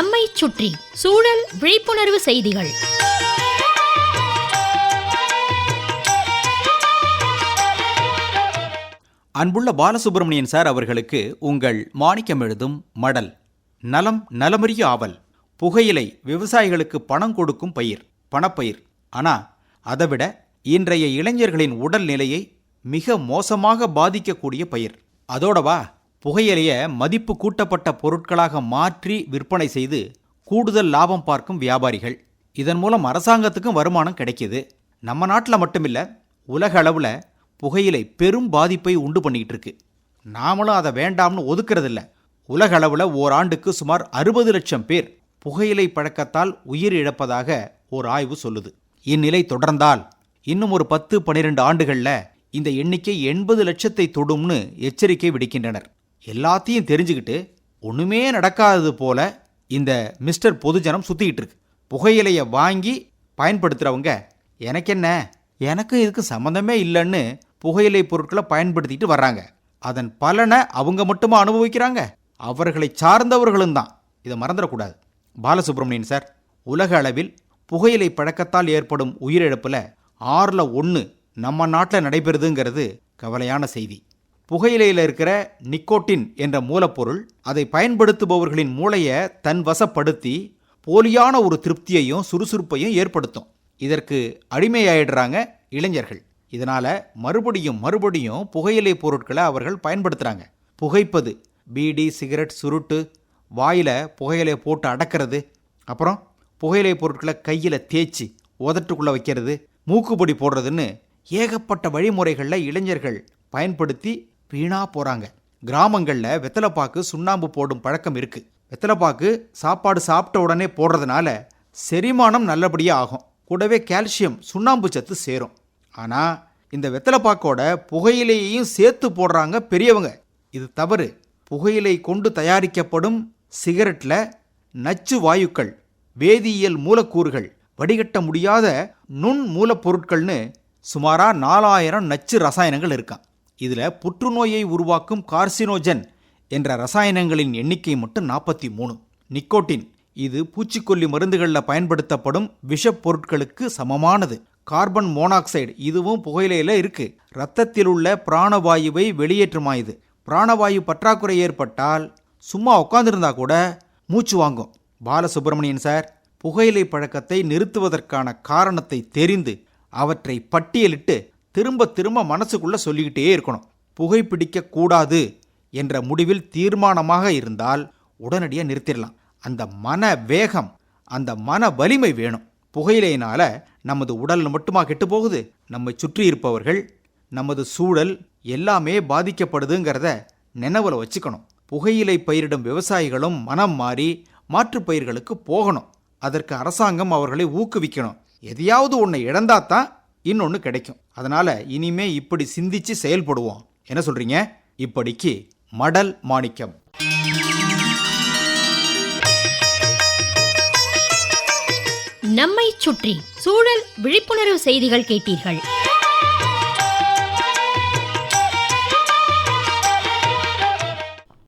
நம்மை சுற்றி சூழல் விழிப்புணர்வு செய்திகள். அன்புள்ள பாலசுப்ரமணியன் சார் அவர்களுக்கு உங்கள் மாணிக்கம் எழுதும் மடல் நலம் நலமறிய ஆவல் புகையிலை விவசாயிகளுக்கு பணம் கொடுக்கும் பயிர் பணப்பயிர். ஆனா அதைவிட இன்றைய இளைஞர்களின் உடல் நிலையை மிக மோசமாக பாதிக்கக்கூடிய பயிர். அதோடவா? புகையிலையை மதிப்பு கூட்டப்பட்ட பொருட்களாக மாற்றி விற்பனை செய்து கூடுதல் லாபம் பார்க்கும் வியாபாரிகள். இதன் மூலம் அரசாங்கத்துக்கும் வருமானம் கிடைக்குது. நம்ம நாட்டில் மட்டுமில்ல உலக அளவில் புகையிலை பெரும் பாதிப்பை உண்டு பண்ணிக்கிட்டு இருக்கு. நாமளும் அதை வேண்டாம்னு ஒதுக்கறதில்ல. உலக அளவில் ஓராண்டுக்கு சுமார் அறுபது லட்சம் பேர் புகையிலை பழக்கத்தால் உயிர் இழப்பதாக ஒரு ஆய்வு சொல்லுது. இந்நிலை தொடர்ந்தால் இன்னும் ஒரு பத்து பனிரெண்டு ஆண்டுகளில் இந்த எண்ணிக்கை எண்பது லட்சத்தை தொடும்னு எச்சரிக்கை விடுக்கின்றனர். எல்லாத்தையும் தெரிஞ்சுக்கிட்டு ஒன்றுமே நடக்காதது போல இந்த மிஸ்டர் பொதுஜனம் சுற்றிக்கிட்டு இருக்கு. புகையிலையை வாங்கி பயன்படுத்துறவங்க எனக்கென்ன? எனக்கும் இதுக்கு சம்மந்தமே இல்லைன்னு புகையிலை பொருட்களை பயன்படுத்திட்டு வர்றாங்க. அதன் பலனை அவங்க மட்டுமா அனுபவிக்கிறாங்க? அவர்களை சார்ந்தவர்களும் தான். இதை மறந்துடக்கூடாது. பாலசுப்ரமணியன் சார் உலக அளவில் புகையிலை பழக்கத்தால் ஏற்படும் உயிரிழப்பில் ஆறில் ஒன்று நம்ம நாட்டில் நடைபெறுதுங்கிறது கவலையான செய்தி. புகையிலையில் இருக்கிற நிக்கோட்டின் என்ற மூலப்பொருள் அதை பயன்படுத்துபவர்களின் மூளையை தன் வசப்படுத்தி போலியான ஒரு திருப்தியையும் சுறுசுறுப்பையும் ஏற்படுத்தும். இதற்கு அடிமையாயிடுறாங்க இளைஞர்கள். இதனால் மறுபடியும் மறுபடியும் புகையிலை பொருட்களை அவர்கள் பயன்படுத்துகிறாங்க புகைப்பது பீடி சிகரெட் சுருட்டு வாயில் புகையிலை போட்டு அடக்கிறது அப்புறம் புகையிலை பொருட்களை கையில் தேய்ச்சி உதட்டுக்குள்ளே வைக்கிறது மூக்குப்பொடி போடுறதுன்னு ஏகப்பட்ட வழிமுறைகளில் இளைஞர்கள் பயன்படுத்தி வீணாக போகிறாங்க கிராமங்களில் வெத்தலைப்பாக்கு சுண்ணாம்பு போடும் பழக்கம் இருக்குது வெத்தலைப்பாக்கு சாப்பாடு சாப்பிட்ட உடனே போடுறதுனால செரிமானம் நல்லபடியாக ஆகும். கூடவே கால்சியம் சுண்ணாம்பு சத்து சேரும். ஆனால் இந்த வெத்தலைப்பாக்கோட புகையிலையையும் சேர்த்து போடுறாங்க பெரியவங்க. இது தவறு. புகையிலை கொண்டு தயாரிக்கப்படும் சிகரெட்டில் நச்சு வாயுக்கள் வேதியியல் மூலக்கூறுகள் வடிகட்ட முடியாத நுண் மூலப்பொருட்கள்னு சுமாராக நாலாயிரம் நச்சு ரசாயனங்கள் இருக்கான் இதில் புற்றுநோயை உருவாக்கும் கார்சினோஜன் என்ற ரசாயனங்களின் எண்ணிக்கை மட்டும் நாற்பத்தி மூணு நிக்கோட்டின் இது பூச்சிக்கொல்லி மருந்துகளில் பயன்படுத்தப்படும் விஷப் பொருட்களுக்கு சமமானது. கார்பன் மோனாக்சைடு இதுவும் புகையிலையில் இருக்கு. ரத்தத்தில் உள்ள பிராணவாயுவை வெளியேற்றுமா இது பிராணவாயு பற்றாக்குறை ஏற்பட்டால் சும்மா உட்காந்துருந்தா கூட மூச்சு வாங்கும். பாலசுப்ரமணியன் சார் புகையிலை பழக்கத்தை நிறுத்துவதற்கான காரணத்தை தெரிந்து அவற்றை பட்டியலிட்டு திரும்ப திரும்ப மனசுக்குள்ளே சொல்லிக்கிட்டே இருக்கணும். புகைப்பிடிக்க கூடாது என்ற முடிவில் தீர்மானமாக இருந்தால் உடனடியாக நிறுத்திடலாம். அந்த மன வேகம் அந்த மன வலிமை வேணும். புகையிலையினால நமது உடல் மட்டுமா கெட்டு போகுது? நம்மை சுற்றி இருப்பவர்கள் நமது சூழல் எல்லாமே பாதிக்கப்படுதுங்கிறத நினைவில் வச்சுக்கணும். புகையிலை பயிரிடும் விவசாயிகளும் மனம் மாறி மாற்றுப் பயிர்களுக்கு போகணும். அதற்கு அரசாங்கம் அவர்களை ஊக்குவிக்கணும். எதையாவது ஒன்றை இழந்தாதான் இன்னொன்று கிடைக்கும். அதனால இனிமே இப்படி சிந்திச்சு செயல்படுவோம். என்ன சொல்றீங்க? இப்படிக்கு மடல் மாணிக்கம். நம்மை சுற்றி சூழல் விழிப்புணர்வு செய்திகள் கேட்டீர்கள்.